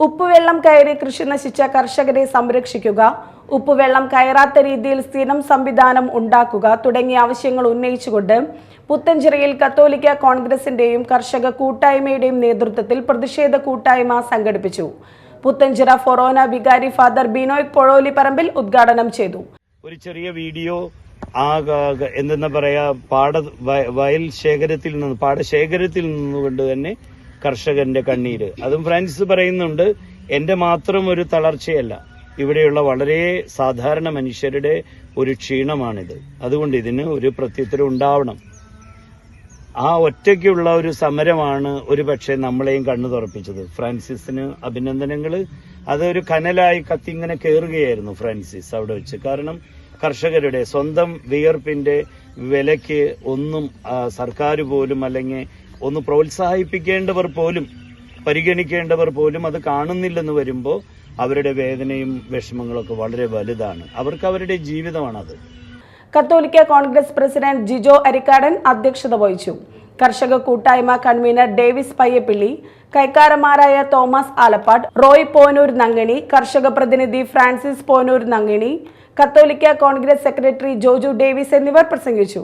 ഉപ്പുവെള്ളം കയറി കൃഷി നശിച്ച കർഷകരെ സംരക്ഷിക്കുക ഉപ്പുവെള്ളം കയറാത്ത രീതിയിൽ സ്ഥിരം സംവിധാനം ഉണ്ടാക്കുക തുടങ്ങിയ ആവശ്യങ്ങൾ ഉന്നയിച്ചുകൊണ്ട് പുത്തഞ്ചിറയിൽ കത്തോലിക്ക കോൺഗ്രസിന്റെയും കർഷക കൂട്ടായ്മയുടെയും നേതൃത്വത്തിൽ പ്രതിഷേധ കൂട്ടായ്മ സംഘടിപ്പിച്ചു. പുത്തഞ്ചിറ ഫൊറോന വികാരി ഫാദർ ബിനോയ് പൊഴോലി പറമ്പിൽ ഉദ്ഘാടനം ചെയ്തു. ഒരു ചെറിയ വീഡിയോ ആ ഗ- പറയാ പാട വയ- വയൽ ശേഖരത്തിൽ നിന്ന് പാടശേഖരത്തിൽ നിന്നുകൊണ്ട് തന്നെ കർഷകന്റെ കണ്ണീര്. അതും ഫ്രാൻസിസ് പറയുന്നുണ്ട് എന്റെ മാത്രം ഒരു തളർച്ചയല്ല. ഇവിടെയുള്ള വളരെ സാധാരണ മനുഷ്യരുടെ ഒരു ക്ഷീണമാണിത്. അതുകൊണ്ട് ഇതിന് ഒരു പ്രത്യുത്തരം ഉണ്ടാവണം. ആ ഒറ്റയ്ക്കുള്ള ഒരു സമരമാണ് ഒരു പക്ഷേ നമ്മളെയും കണ്ണു തുറപ്പിച്ചത്. ഫ്രാൻസിസിന് അഭിനന്ദനങ്ങൾ അതൊരു കനലായി കത്തിങ്ങനെ കയറുകയായിരുന്നു ഫ്രാൻസിസ് അവിടെ വെച്ച്. കാരണം കർഷകരുടെ സ്വന്തം വിയർപ്പിന്റെ വിലയ്ക്ക് ഒന്നും സർക്കാർ പോലും അല്ലെങ്കിൽ ഒന്ന് പ്രോത്സാഹിപ്പിക്കേണ്ടവർ പോലും പരിഗണിക്കേണ്ടവർ പോലും അത് കാണുന്നില്ലെന്ന് വരുമ്പോൾ അവരുടെ വേദനയും വിഷമങ്ങളൊക്കെ വളരെ വലുതാണ്. അവർക്ക് അവരുടെ ജീവിതമാണത്. കത്തോലിക്ക കോൺഗ്രസ് പ്രസിഡന്റ് ജിജോ അരിക്കാടൻ അധ്യക്ഷത വഹിച്ചു. കർഷക കൂട്ടായ്മ കൺവീനർ ഡേവിസ് പയ്യപ്പിള്ളി കൈക്കാരന്മാരായ തോമസ് ആലപ്പാട് റോയ് പോനൂർ നങ്ങണി കർഷക പ്രതിനിധി ഫ്രാൻസിസ് പോനൂർ നങ്ങണി കത്തോലിക്ക കോൺഗ്രസ് സെക്രട്ടറി ജോജു ഡേവിസ് എന്നിവർ പ്രസംഗിച്ചു.